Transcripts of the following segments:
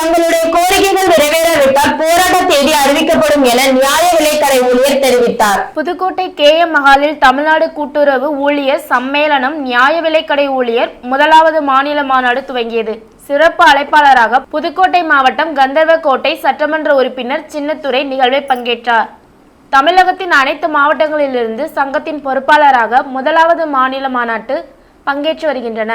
தங்களுடைய கோரிக்கைகள் நிறைவேறாவிட்டால் போராட்ட தேதி அறிவிக்கப்படும் என நியாய விலைக்கடை ஊழியர் தெரிவித்தார். புதுக்கோட்டை கே எம் மகாலில் தமிழ்நாடு கூட்டுறவு ஊழியர் சம்மேளனம் நியாய விலைக்கடை ஊழியர் முதலாவது மாநில மாநாடு துவங்கியது. சிறப்பு அழைப்பாளராக புதுக்கோட்டை மாவட்டம் கந்தர்வக்கோட்டை சட்டமன்ற உறுப்பினர் சின்னத்துறை நிகழ்வை பங்கேற்றார். தமிழகத்தின் அனைத்து மாவட்டங்களிலிருந்து சங்கத்தின் பொறுப்பாளராக முதலாவது மாநில மாநாட்டு பங்கேற்று வருகின்றன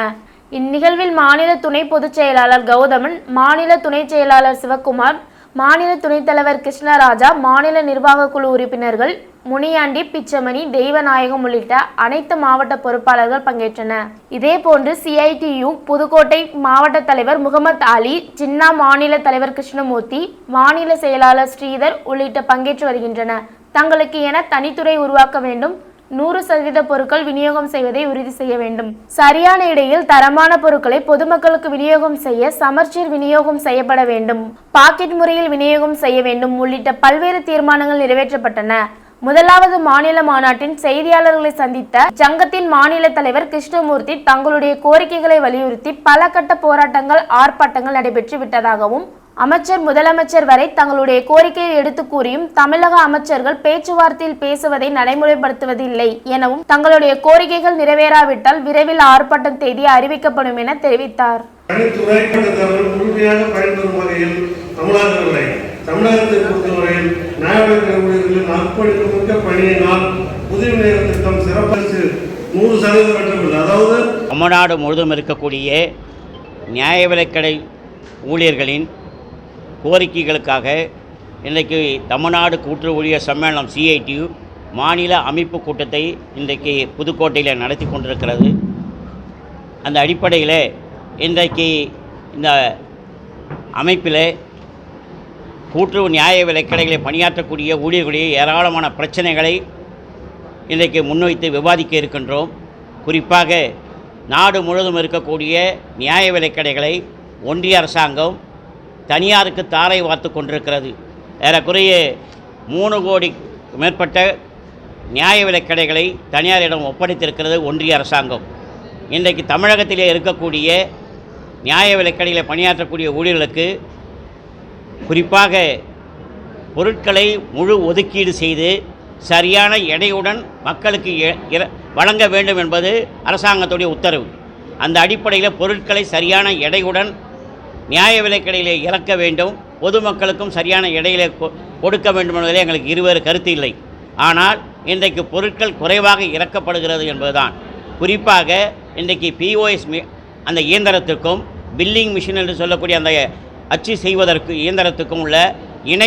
இந்நிகழ்வில் மாநில துணை பொதுச் செயலாளர் கௌதமன் மாநில துணை செயலாளர் சிவக்குமார் மாநில துணைத் தலைவர் கிருஷ்ணராஜா மாநில நிர்வாக குழு உறுப்பினர்கள் முனியாண்டி பிச்சமணி தெய்வநாயகம் உள்ளிட்ட அனைத்து மாவட்ட பொறுப்பாளர்கள் பங்கேற்றனர். இதேபோன்று சிஐடியு புதுக்கோட்டை மாவட்ட தலைவர் முகமது அலி ஜின்னா மாநில தலைவர் கிருஷ்ணமூர்த்தி மாநில செயலாளர் ஸ்ரீதர் உள்ளிட்ட பங்கேற்று வருகின்றனர். தங்களுக்கு என தனித்துறை உருவாக்க வேண்டும். நூறு சதவீத பொருட்கள் விநியோகம் செய்வதை உறுதி செய்ய வேண்டும். சரியான இடையில் தரமான பொருட்களை பொதுமக்களுக்கு விநியோகம் செய்ய சமர்ச்சீர் விநியோகம் செய்யப்பட வேண்டும். பாக்கெட் முறையில் விநியோகம் செய்ய வேண்டும். உள்ளிட்ட பல்வேறு தீர்மானங்கள் நிறைவேற்றப்பட்டன. முதலாவது மாநில மாநாட்டின் செய்தியாளர்களை சந்தித்த சங்கத்தின் மாநில தலைவர் கிருஷ்ணமூர்த்தி தங்களுடைய கோரிக்கைகளை வலியுறுத்தி பல கட்ட போராட்டங்கள் ஆர்ப்பாட்டங்கள் நடைபெற்று விட்டதாகவும் அமைச்சர் முதலமைச்சர் வரை தங்களுடைய கோரிக்கையை எடுத்து கூறியும் தமிழக அமைச்சர்கள் பேச்சுவார்த்தையில் பேசுவதை நடைமுறைப்படுத்துவதில்லை எனவும் தங்களுடைய கோரிக்கைகள் நிறைவேறாவிட்டால் விரைவில் ஆர்ப்பாட்டம் தேதி அறிவிக்கப்படும் என தெரிவித்தார். தமிழகத்தை பொறுத்தவரையில் நியாயவிலைக்கடை ஊழியர்களின் அர்ப்பணிப்புமிக்க பணியினால் புதிய நேர திட்டம் சிறப்பரிசு நூறு சதவீதம் பெற்றவில்லை அதாவது தமிழ்நாடு முழுதும் இருக்கக்கூடிய நியாய விலைக்கடை ஊழியர்களின் கோரிக்கைகளுக்காக இன்றைக்கு தமிழ்நாடு கூற்று ஊழியர் சம்மேளனம் சிஐடியு மாநில அமைப்பு கூட்டத்தை இன்றைக்கு புதுக்கோட்டையில் நடத்தி கொண்டிருக்கிறது. அந்த அடிப்படையில் இன்றைக்கு இந்த அமைப்பில் கூட்டுறவு நியாய விலைக்கடைகளில் பணியாற்றக்கூடிய ஊழியர்களுடைய ஏராளமான பிரச்சனைகளை இன்றைக்கு முன்வைத்து விவாதிக்க இருக்கின்றோம். குறிப்பாக நாடு முழுவதும் இருக்கக்கூடிய நியாய விலைக்கடைகளை ஒன்றிய அரசாங்கம் தனியாருக்கு தாரை வார்த்து கொண்டிருக்கிறது. ஏறக்குறைய மூணு கோடி மேற்பட்ட நியாய விலைக்கடைகளை தனியாரிடம் ஒப்படைத்திருக்கிறது ஒன்றிய அரசாங்கம். இன்றைக்கு தமிழகத்திலே இருக்கக்கூடிய நியாய விலைக்கடையில் பணியாற்றக்கூடிய ஊழியர்களுக்கு குறிப்பாக பொருட்களை முழு ஒதுக்கீடு செய்து சரியான எடையுடன் மக்களுக்கு வழங்க வேண்டும் என்பது அரசாங்கத்துடைய உத்தரவு. அந்த அடிப்படையில் பொருட்களை சரியான எடையுடன் நியாய விலைக்கடையிலே இறக்க வேண்டும் பொதுமக்களுக்கும் சரியான இடையிலே கொ- கொடுக்க வேண்டும் என்பதில் எங்களுக்கு இருவேறு கருத்து இல்லை. ஆனால் இன்றைக்கு பொருட்கள் குறைவாக இறக்கப்படுகிறது என்பதுதான். குறிப்பாக இன்றைக்கு பிஓஎஸ் அந்த இயந்திரத்துக்கும் பில்லிங் மிஷின் என்று சொல்லக்கூடிய அந்த அச்சு செய்வதற்கு இயந்திரத்துக்கும் உள்ள